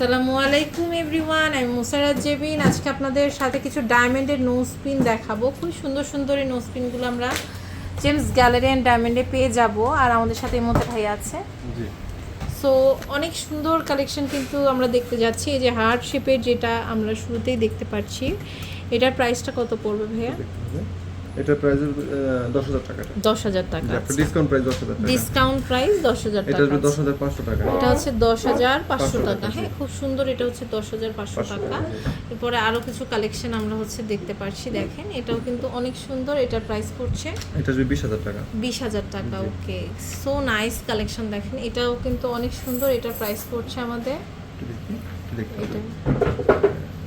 আসসালামু আলাইকুম এভরিওয়ান আমি মুসারাত জেবিন আজকে আপনাদের সাথে কিছু ডায়মন্ডের নোজ পিন দেখাবো। খুব সুন্দর সুন্দর এই নোজ পিনগুলো আমরা জেমস গ্যালারি অ্যান্ড ডায়মন্ডে পেয়ে যাব। আর আমাদের সাথে এই মধ্যে ভাই আছে। সো অনেক সুন্দর কালেকশন কিন্তু আমরা দেখতে যাচ্ছি। এই যে হার্ট শেপের যেটা আমরা শুরুতেই দেখতে পাচ্ছি এটার প্রাইসটা কত পড়বে ভাইয়া? এটা প্রাইস দশ হাজার টাকা দশ হাজার টাকা একটা ডিসকাউন্ট প্রাইস দশ হাজার টাকা। ডিসকাউন্ট প্রাইস দশ হাজার এটা টাকা আসবে দশ হাজার পাঁচশো টাকা। এটা হচ্ছে দশ হাজার পাঁচশো টাকা। টাকা, হ্যাঁ খুব সুন্দর এটা হচ্ছে দশ হাজার পাঁচশো টাকা। টাকা, এরপরে আরও কিছু কালেকশন আমরা হচ্ছে দেখতে পাচ্ছি দেখেন। এটাও কিন্তু অনেক সুন্দর এটার প্রাইস পড়ছে এটা বিশ হাজার টাকা। বিশ হাজার টাকা ওকে। সো নাইস কালেকশন দেখেন। এটাও কিন্তু অনেক সুন্দর এটার প্রাইস পড়ছে আমাদের। দেখতে হবে। এটা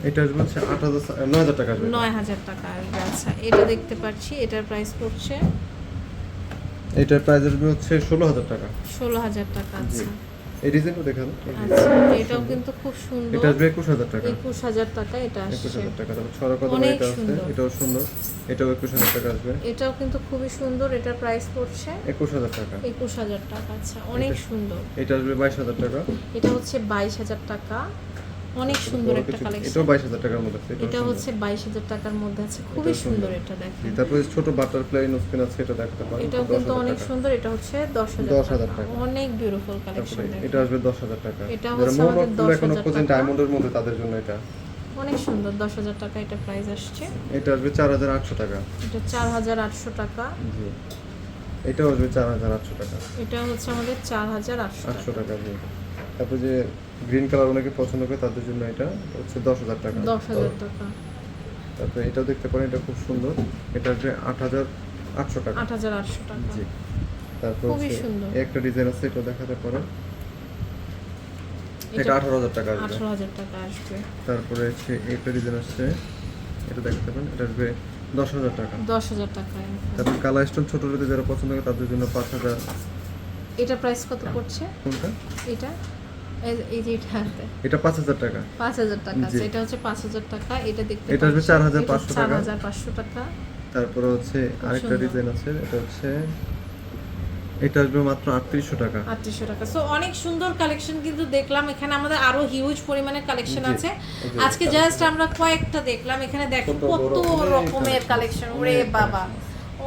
এটা আসবে হচ্ছে আট হাজার নয় হাজার টাকা আসবে। নয় হাজার টাকা আসবে আচ্ছা এটা দেখতে পাচ্ছি এটার প্রাইস পড়ছে? এটার প্রাইস আসবে হচ্ছে ষোলো হাজার টাকা। ষোলো হাজার টাকা আচ্ছা। এই ডিজাইনটা দেখান এটাও কিন্তু খুব এটা সুন্দর আসবে একুশ হাজার টাকা। একুশ হাজার টাকা এটা একুশ হাজার টাকা তারপর ছড়া কদম এটা আছে এটাও সুন্দর। এটাও একুশ হাজার টাকা আসবে। এটাও কিন্তু খুবই সুন্দর এটার প্রাইস পড়ছে একুশ হাজার টাকা। একুশ হাজার টাকা আচ্ছা অনেক সুন্দর। এটা আসবে বাইশ হাজার টাকা। এটা হচ্ছে বাইশ হাজার টাকা। অনেক সুন্দর একটা কালেকশন বাইশ হাজার টাকার মধ্যে আছে এটা হচ্ছে বাইশ হাজার টাকার মধ্যে আছে খুবই সুন্দর। এটা দেখেন। তারপরে ছোট বাটারফ্লাই নোসপিন আছে এটা দেখতে পারেন। এটাও কিন্তু অনেক সুন্দর এটা হচ্ছে দশ হাজার 10,000 টাকা। টাকা। অনেক বিউটিফুল কালেকশন এটা আসবে দশ হাজার টাকা। এটা হচ্ছে আমাদের মোহনগুলো 10,000 এখনও পর্যন্ত ডায়মন্ডের মধ্যে তাদের জন্য এটা। অনেক সুন্দর দশ হাজার টাকা এটা প্রাইস আসছে। এটা আসবে চার হাজার আটশো টাকা। এটা চার হাজার আটশো টাকা। জি। এটাও আসবে চার হাজার আটশো টাকা। এটা হচ্ছে আমাদের চার হাজার আটশো টাকা। টাকা জি যে গ্রিন কালার অনেকে পছন্দ করে তাদের জন্য এটা হচ্ছে দশ হাজার টাকা। দশ হাজার টাকা। তারপরে এটাও দেখতে পারেন এটা খুব সুন্দর। এটা আসবে আট হাজার আটশো টাকা। আট হাজার আটশো টাকা। জি। তারপর। একটা ডিজাইন আছে এটা দেখাতে পারেন। এটা আঠারো হাজার টাকা আসবে আঠারো হাজার টাকা আসবে। তারপরে হচ্ছে একটা ডিজাইন আসছে এটা দেখাতে পারেন এটা আসবে দশ হাজার টাকা। দশ হাজার টাকায় তারপর কালার স্টোন ছোট ছোট যারা পছন্দ করে তাদের জন্য পাঁচ হাজার। এটা প্রাইস কত পড়ছে? কোনটা? এটা? এই- এই যে এটা হাতে এটা পাঁচ হাজার টাকা। পাঁচ হাজার টাকা। এটা হচ্ছে পাঁচ হাজার টাকা এটা দেখতে এটা আসবে 4,500 টাকা। হাজার পাঁচশো টাকা। তারপরে হচ্ছে আরেকটা ডিজাইন আছে এটা হচ্ছে এটা আসবে মাত্র আটত্রিশশো টাকা। আটত্রিশশো টাকা। সো অনেক সুন্দর কালেকশন কিন্তু দেখলাম। এখানে আমাদের আরও হিউজ পরিমাণে কালেকশন আছে। আজকে জাস্ট আমরা কয়েকটা দেখলাম। এখানে দেখো কত রকমের কালেকশন ওরে বাবা।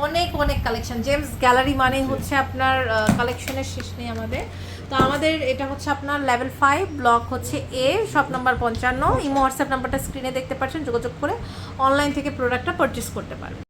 অনেক অনেক কালেকশন জেমস গ্যালারি মানে হচ্ছে আপনার কালেকশনের শেষ নেই আমাদের। তো আমাদের এটা হচ্ছে আপনার লেভেল ফাইভ ব্লক হচ্ছে এ শপ নাম্বার পঞ্চান্ন। ইমো হোয়াটসঅ্যাপ নাম্বারটা স্ক্রিনে দেখতে পাচ্ছেন যোগাযোগ করে অনলাইন থেকে প্রোডাক্টটা পারচেস করতে পারবেন।